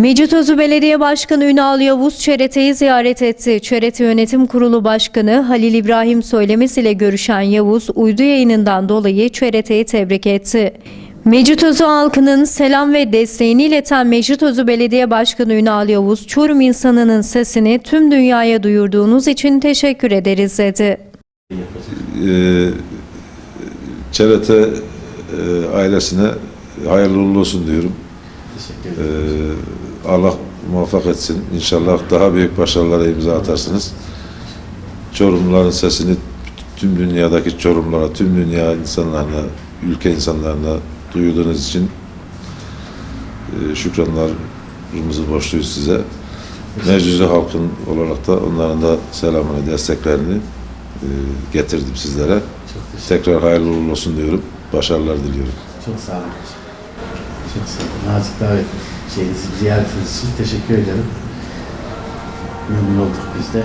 Mecitözü Belediye Başkanı Ünal Yavuz Çerete'yi ziyaret etti. Çerete Yönetim Kurulu Başkanı Halil İbrahim Söylemez ile görüşen Yavuz, uydu yayınından dolayı Çerete'yi tebrik etti. Mecitözü halkının selam ve desteğini ileten Mecitözü Belediye Başkanı Ünal Yavuz, Çorum insanının sesini tüm dünyaya duyurduğunuz için teşekkür ederiz dedi. Ee, Çerete e, ailesine hayırlı olsun diyorum. Teşekkür Ee. Allah muvaffak etsin. İnşallah daha büyük başarılara imza atarsınız. Çorumluların sesini tüm dünyadaki Çorumlara, tüm dünya insanlarına, ülke insanlarına duyurduğunuz için e, şükranlarımızı borçluyuz size. Meclisi halkın olarak da onların da selamını, desteklerini e, getirdim sizlere. Tekrar hayırlı uğurlu olsun diyorum. Başarılar diliyorum. Çok sağ olun. Çok sağ olun. Nazik davet şeyinizi, ziyaretiniz için teşekkür ederim. Memnun olduk biz de.